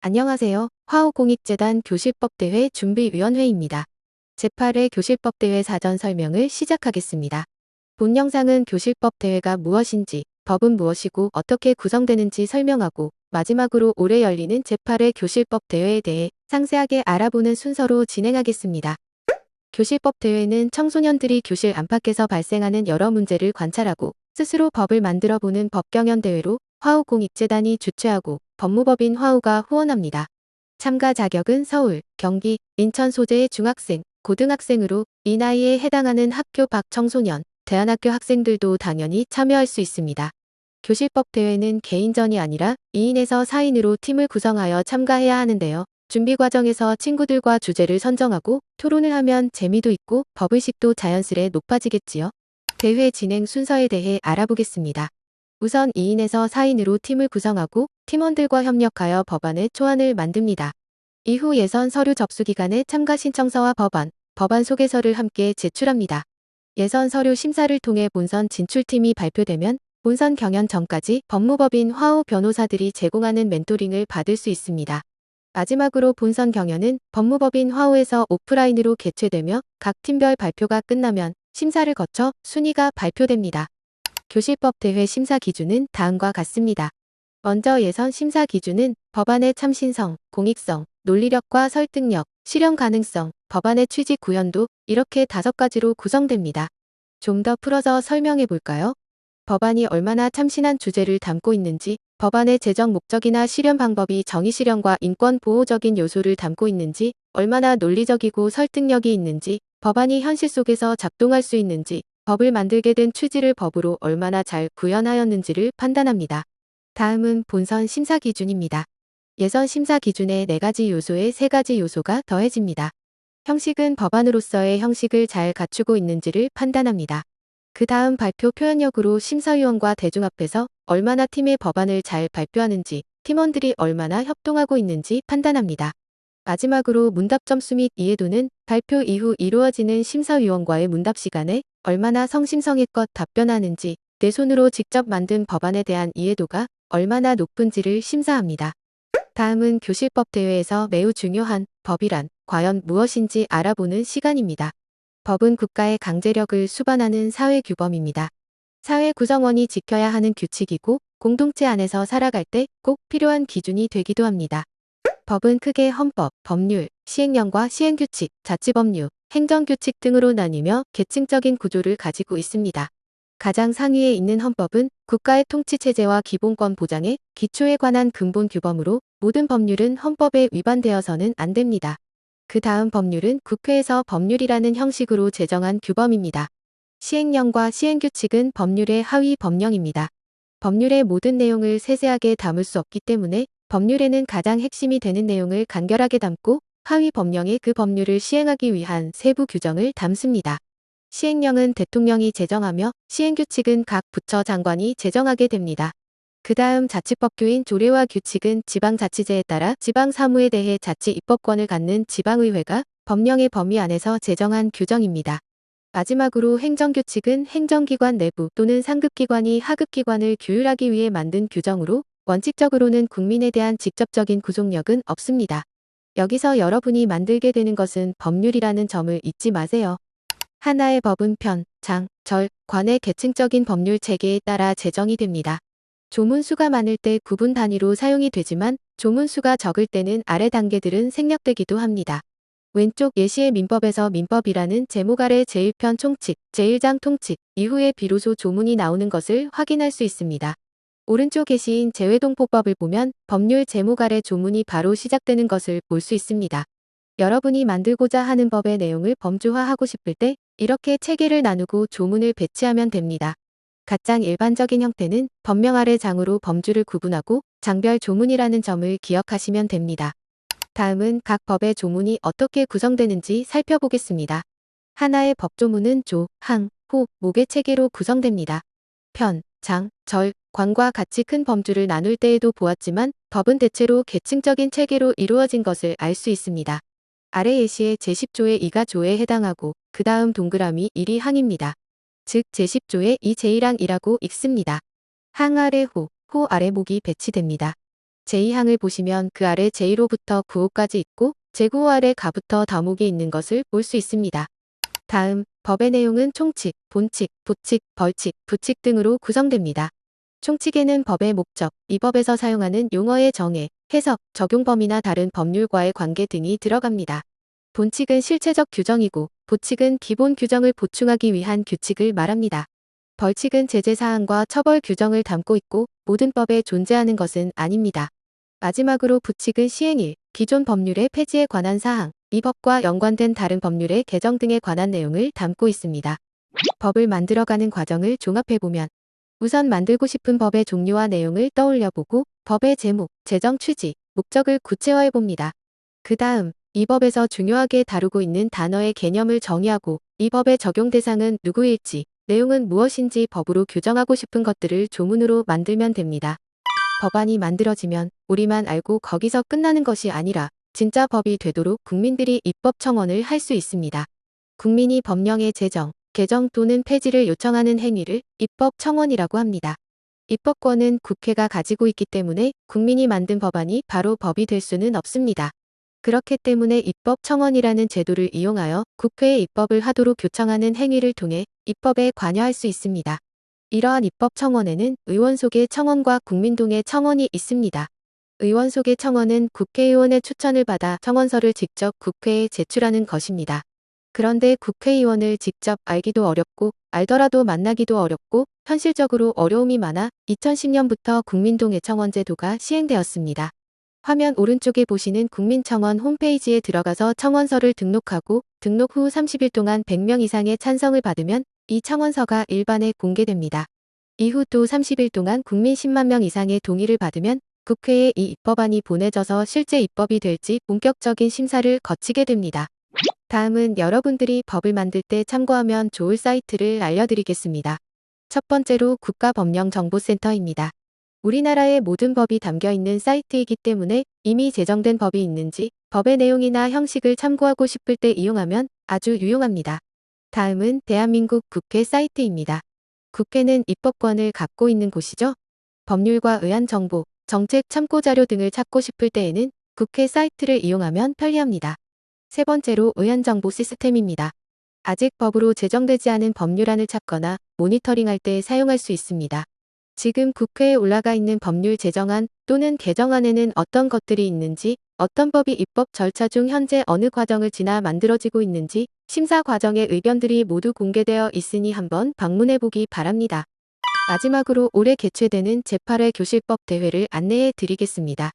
안녕하세요. 화호공익재단 교실법대회 준비위원회입니다. 제8회 교실법대회 사전 설명을 시작하겠습니다. 본 영상은 교실법대회가 무엇인지, 법은 무엇이고 어떻게 구성되는지 설명하고 마지막으로 올해 열리는 제8회 교실법대회에 대해 상세하게 알아보는 순서로 진행하겠습니다. 교실법대회는 청소년들이 교실 안팎에서 발생하는 여러 문제를 관찰하고 스스로 법을 만들어 보는 법경연대회로 화우공익재단이 주최하고 법무법인 화우가 후원합니다. 참가 자격은 서울, 경기, 인천 소재의 중학생, 고등학생으로 이 나이에 해당하는 학교 밖 청소년, 대안학교 학생들도 당연히 참여할 수 있습니다. 교실법 대회는 개인전이 아니라 2인에서 4인으로 팀을 구성하여 참가해야 하는데요. 준비 과정에서 친구들과 주제를 선정하고 토론을 하면 재미도 있고 법의식도 자연스레 높아지겠지요. 대회 진행 순서에 대해 알아보겠습니다. 우선 2인에서 4인으로 팀을 구성하고 팀원들과 협력하여 법안의 초안을 만듭니다. 이후 예선 서류 접수 기간에 참가 신청서와 법안, 법안 소개서를 함께 제출합니다. 예선 서류 심사를 통해 본선 진출팀이 발표되면 본선 경연 전까지 법무법인 화우 변호사들이 제공하는 멘토링을 받을 수 있습니다. 마지막으로 본선 경연은 법무법인 화우에서 오프라인으로 개최되며 각 팀별 발표가 끝나면 심사를 거쳐 순위가 발표됩니다. 교실법 대회 심사 기준은 다음과 같습니다. 먼저 예선 심사 기준은 법안의 참신성, 공익성, 논리력과 설득력, 실현 가능성, 법안의 취지 구현도 이렇게 다섯 가지로 구성됩니다. 좀 더 풀어서 설명해 볼까요? 법안이 얼마나 참신한 주제를 담고 있는지, 법안의 제정 목적이나 실현 방법이 정의 실현과 인권 보호적인 요소를 담고 있는지, 얼마나 논리적이고 설득력이 있는지, 법안이 현실 속에서 작동할 수 있는지, 법을 만들게 된 취지를 법으로 얼마나 잘 구현하였는지를 판단합니다. 다음은 본선 심사 기준입니다. 예선 심사 기준에 4가지 요소에 3가지 요소가 더해집니다. 형식은 법안으로서의 형식을 잘 갖추고 있는지를 판단합니다. 그 다음 발표 표현력으로 심사위원과 대중 앞에서 얼마나 팀의 법안을 잘 발표하는지, 팀원들이 얼마나 협동하고 있는지 판단합니다. 마지막으로 문답 점수 및 이해도는 발표 이후 이루어지는 심사위원과의 문답 시간에 얼마나 성심성의껏 답변하는지, 내 손으로 직접 만든 법안에 대한 이해도가 얼마나 높은지를 심사합니다. 다음은 교실법 대회에서 매우 중요한 법이란 과연 무엇인지 알아보는 시간입니다. 법은 국가의 강제력을 수반하는 사회 규범입니다. 사회 구성원이 지켜야 하는 규칙이고 공동체 안에서 살아갈 때 꼭 필요한 기준이 되기도 합니다. 법은 크게 헌법, 법률, 시행령과 시행규칙, 자치법률, 행정규칙 등으로 나뉘며 계층적인 구조를 가지고 있습니다. 가장 상위에 있는 헌법은 국가의 통치체제와 기본권 보장에 기초에 관한 근본 규범으로 모든 법률은 헌법에 위반되어서는 안 됩니다. 그 다음 법률은 국회에서 법률이라는 형식으로 제정한 규범입니다. 시행령과 시행규칙은 법률의 하위 법령입니다. 법률의 모든 내용을 세세하게 담을 수 없기 때문에 법률에는 가장 핵심이 되는 내용을 간결하게 담고 하위 법령에 그 법률을 시행하기 위한 세부 규정을 담습니다. 시행령은 대통령이 제정하며 시행규칙은 각 부처 장관이 제정하게 됩니다. 그 다음 자치법규인 조례와 규칙은 지방자치제에 따라 지방사무에 대해 자치 입법권을 갖는 지방의회가 법령의 범위 안에서 제정한 규정입니다. 마지막으로 행정규칙은 행정기관 내부 또는 상급기관이 하급기관을 규율하기 위해 만든 규정으로 원칙적으로는 국민에 대한 직접적인 구속력은 없습니다. 여기서 여러분이 만들게 되는 것은 법률이라는 점을 잊지 마세요. 하나의 법은 편, 장, 절, 관의 계층적인 법률 체계에 따라 제정이 됩니다. 조문수가 많을 때 구분 단위로 사용이 되지만 조문수가 적을 때는 아래 단계들은 생략되기도 합니다. 왼쪽 예시의 민법에서 민법이라는 제목 아래 제1편 총칙, 제1장 통칙 이후에 비로소 조문이 나오는 것을 확인할 수 있습니다. 오른쪽 예시인 재외동포법을 보면 법률 제목 아래 조문이 바로 시작되는 것을 볼 수 있습니다. 여러분이 만들고자 하는 법의 내용을 범주화하고 싶을 때 이렇게 체계를 나누고 조문을 배치하면 됩니다. 가장 일반적인 형태는 법명 아래 장으로 범주를 구분하고 장별 조문이라는 점을 기억하시면 됩니다. 다음은 각 법의 조문이 어떻게 구성되는지 살펴보겠습니다. 하나의 법조문은 조, 항, 호, 목의 체계로 구성됩니다. 편, 장, 절, 관과 같이 큰 범주를 나눌 때에도 보았지만 법은 대체로 계층적인 체계로 이루어진 것을 알 수 있습니다. 아래 예시의 제10조의 2가 조에 해당하고 그 다음 동그라미 1이 항입니다. 즉 제10조의 2 제1항이라고 읽습니다. 항 아래 호, 호 아래 목이 배치됩니다. 제2항을 보시면 그 아래 제1호부터 9호까지 있고 제9호 아래 가부터 다목이 있는 것을 볼 수 있습니다. 다음 법의 내용은 총칙, 본칙, 부칙, 벌칙, 부칙 등으로 구성됩니다. 총칙에는 법의 목적, 이 법에서 사용하는 용어의 정의, 해석, 적용 범위나 다른 법률과의 관계 등이 들어갑니다. 본칙은 실체적 규정이고 보칙은 기본 규정을 보충하기 위한 규칙을 말합니다. 벌칙은 제재 사항과 처벌 규정을 담고 있고 모든 법에 존재하는 것은 아닙니다. 마지막으로 부칙은 시행일, 기존 법률의 폐지에 관한 사항, 이 법과 연관된 다른 법률의 개정 등에 관한 내용을 담고 있습니다. 법을 만들어가는 과정을 종합해보면 우선 만들고 싶은 법의 종류와 내용을 떠올려보고 법의 제목, 재정 취지, 목적을 구체화해봅니다. 그 다음 이 법에서 중요하게 다루고 있는 단어의 개념을 정의하고 이 법의 적용 대상은 누구일지, 내용은 무엇인지 법으로 규정하고 싶은 것들을 조문으로 만들면 됩니다. 법안이 만들어지면 우리만 알고 거기서 끝나는 것이 아니라 진짜 법이 되도록 국민들이 입법 청원을 할 수 있습니다. 국민이 법령의 제정, 개정 또는 폐지를 요청하는 행위를 입법 청원이라고 합니다. 입법권은 국회가 가지고 있기 때문에 국민이 만든 법안이 바로 법이 될 수는 없습니다. 그렇기 때문에 입법 청원이라는 제도를 이용하여 국회에 입법을 하도록 요청하는 행위를 통해 입법에 관여할 수 있습니다. 이러한 입법 청원에는 의원 속의 청원과 국민동의 청원이 있습니다. 의원 속의 청원은 국회의원의 추천을 받아 청원서를 직접 국회에 제출하는 것입니다. 그런데 국회의원을 직접 알기도 어렵고 알더라도 만나기도 어렵고 현실적으로 어려움이 많아 2010년부터 국민동의 청원 제도가 시행되었습니다. 화면 오른쪽에 보시는 국민청원 홈페이지에 들어가서 청원서를 등록하고 등록 후 30일 동안 100명 이상의 찬성을 받으면 이 청원서가 일반에 공개됩니다. 이후 또 30일 동안 국민 10만 명 이상의 동의를 받으면 국회에 이 입법안이 보내져서 실제 입법이 될지 본격적인 심사를 거치게 됩니다. 다음은 여러분들이 법을 만들 때 참고하면 좋을 사이트를 알려드리겠습니다. 첫 번째로 국가법령정보센터입니다. 우리나라의 모든 법이 담겨 있는 사이트이기 때문에 이미 제정된 법이 있는지 법의 내용이나 형식을 참고하고 싶을 때 이용하면 아주 유용합니다. 다음은 대한민국 국회 사이트입니다. 국회는 입법권을 갖고 있는 곳이죠. 법률과 의안 정보, 정책 참고 자료 등을 찾고 싶을 때에는 국회 사이트를 이용하면 편리합니다. 세 번째로 의안 정보 시스템입니다. 아직 법으로 제정되지 않은 법률안을 찾거나 모니터링할 때 사용할 수 있습니다. 지금 국회에 올라가 있는 법률 제정안 또는 개정안에는 어떤 것들이 있는지, 어떤 법이 입법 절차 중 현재 어느 과정을 지나 만들어지고 있는지, 심사 과정의 의견들이 모두 공개되어 있으니 한번 방문해 보기 바랍니다. 마지막으로 올해 개최되는 제8회 교실법 대회를 안내해 드리겠습니다.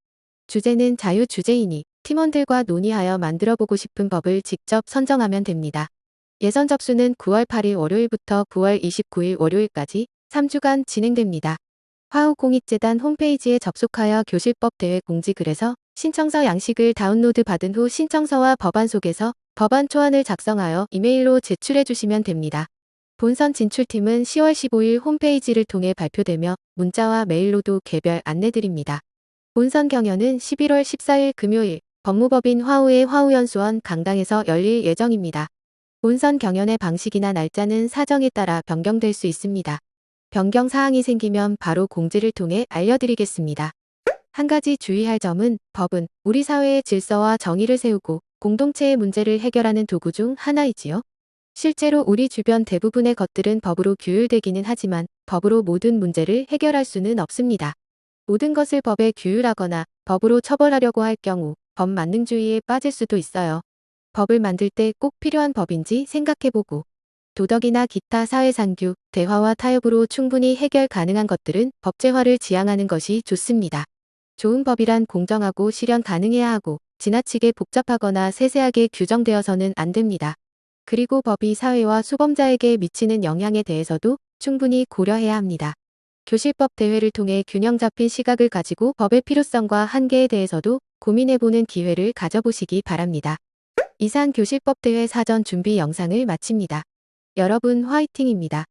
주제는 자유 주제이니 팀원들과 논의하여 만들어 보고 싶은 법을 직접 선정하면 됩니다. 예선 접수는 9월 8일 월요일부터 9월 29일 월요일까지 3주간 진행됩니다. 화우공익재단 홈페이지에 접속하여 교실법 대회 공지글에서 신청서 양식을 다운로드 받은 후 신청서와 법안 속에서 법안 초안을 작성하여 이메일로 제출해 주시면 됩니다. 본선 진출팀은 10월 15일 홈페이지를 통해 발표되며 문자와 메일로도 개별 안내드립니다. 본선 경연은 11월 14일 금요일 법무법인 화우의 화우연수원 강당에서 열릴 예정입니다. 본선 경연의 방식이나 날짜는 사정에 따라 변경될 수 있습니다. 변경 사항이 생기면 바로 공지를 통해 알려드리겠습니다. 한 가지 주의할 점은 법은 우리 사회의 질서와 정의를 세우고 공동체의 문제를 해결하는 도구 중 하나이지요. 실제로 우리 주변 대부분의 것들은 법으로 규율되기는 하지만 법으로 모든 문제를 해결할 수는 없습니다. 모든 것을 법에 규율하거나 법으로 처벌하려고 할 경우 법 만능주의에 빠질 수도 있어요. 법을 만들 때 꼭 필요한 법인지 생각해보고 도덕이나 기타 사회상규, 대화와 타협으로 충분히 해결 가능한 것들은 법제화를 지향하는 것이 좋습니다. 좋은 법이란 공정하고 실현 가능해야 하고 지나치게 복잡하거나 세세하게 규정되어서는 안 됩니다. 그리고 법이 사회와 수범자에게 미치는 영향에 대해서도 충분히 고려해야 합니다. 교실법 대회를 통해 균형 잡힌 시각을 가지고 법의 필요성과 한계에 대해서도 고민해보는 기회를 가져보시기 바랍니다. 이상 교실법 대회 사전 준비 영상을 마칩니다. 여러분 화이팅입니다.